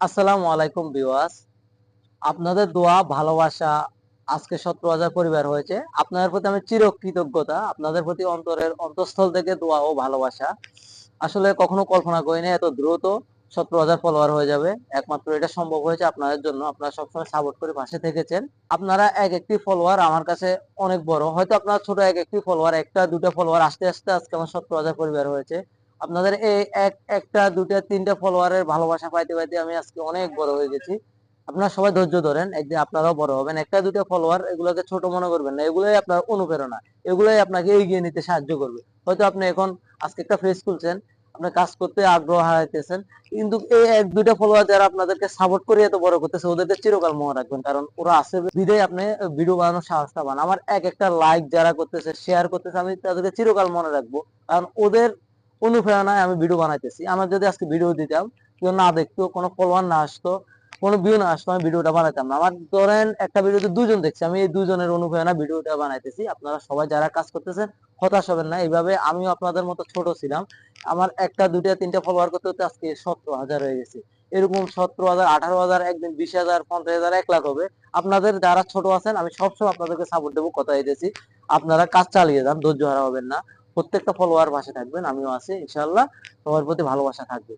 আসসালামু আলাইকুম বিওয়াস আপনাদের দোয়া, ভালোবাসা আজকে হাজার পরিবার হয়েছে। আপনাদের প্রতি আমি চির কৃতজ্ঞতা আপনাদের প্রতি অন্তরের অন্তঃস্থল থেকে দোয়া ও ভালোবাসা। আসলে কখনো কল্পনা করিনি এত দ্রুত সতেরো হাজার ফলোয়ার হয়ে যাবে। একমাত্র এটা সম্ভব হয়েছে আপনাদের জন্য, আপনারা সবসময় সাপোর্ট করে পাশে থেকেছেন। আপনারা এক একটি ফলোয়ার আমার কাছে অনেক বড়। হয়তো আপনার ছোট এক একটি ফলোয়ার একটা, দুটা ফলোয়ার আস্তে আস্তে আজকে আমার সতেরো হাজার পরিবার হয়েছে। আপনাদের এই এক, একটা দুটা তিনটা ফলোয়ারের ভালোবাসা পাইতে পাইতে আমি আজকে অনেক বড় হয়ে গেছি। আপনারা সবাই ধৈর্য ধরেন, একদিন আপনারাও বড় হবেন। একটা দুটা ফলোয়ার এগুলোকে ছোট মনে করবেন না, এগুলোই আপনার অনুপ্রেরণা, এগুলোই আপনাকে এগিয়ে নিতে সাহায্য করবে। হয়তো আপনি এখন আজকে একটা ফেস খুলছেন, আপনি কাজ করতে আগ্রহ হারাইতেছেন, কিন্তু এই এক, দুইটা ফলোয়ার যারা আপনাদেরকে সাপোর্ট করে এত বড় করতেছে ওদেরকে চিরকাল মনে রাখবেন, কারণ ওরা আছে বিদায় আপনি ভিডিও বানানোর সাহসটা পান আমার এক একটা লাইক যারা করতেছে শেয়ার করতেছে, আমি তাদেরকে চিরকাল মনে রাখব, কারণ ওদের অনুপ্রেরণায় আমি ভিডিও বানাইতেছি। আমার যদি আজকে ভিডিও দিতাম, কেউ না দেখতো, কোনো ফলোয়ার না আসতো, কোনো ভিউ না আসতো, আমি ভিডিওটা বানাইতাম না। আমার ধরেন একটা ভিডিওতে দুজন দেখছে, আমি এই দুজনের অনুপ্রেরণা ভিডিওটা বানাইতেছি। আপনারা সবাই যারা কাজ করতেছেন, হতাশ হবেন না। এইভাবে আমিও আপনাদের মতো ছোট ছিলাম। আমার একটা দুটা তিনটা ফলোয়ার করতে করতে আজকে সতেরো হাজার হয়ে গেছে। এরকম সতেরো হাজার, আঠারো হাজার, একদিন বিশ হাজার, পঞ্চাশ হাজার, এক লাখ হবে। আপনাদের যারা ছোট আছেন, আমি সবসময় আপনাদেরকে সাপোর্ট দেবো কথা দিতেছি। আপনারা কাজ চালিয়ে যান, ধৈর্য হারা হবেন না। প্রত্যেকটা ফলোয়ার পাশে থাকবেন আমিও আছি ইনশাল্লাহ সবার প্রতি ভালোবাসা থাকবে।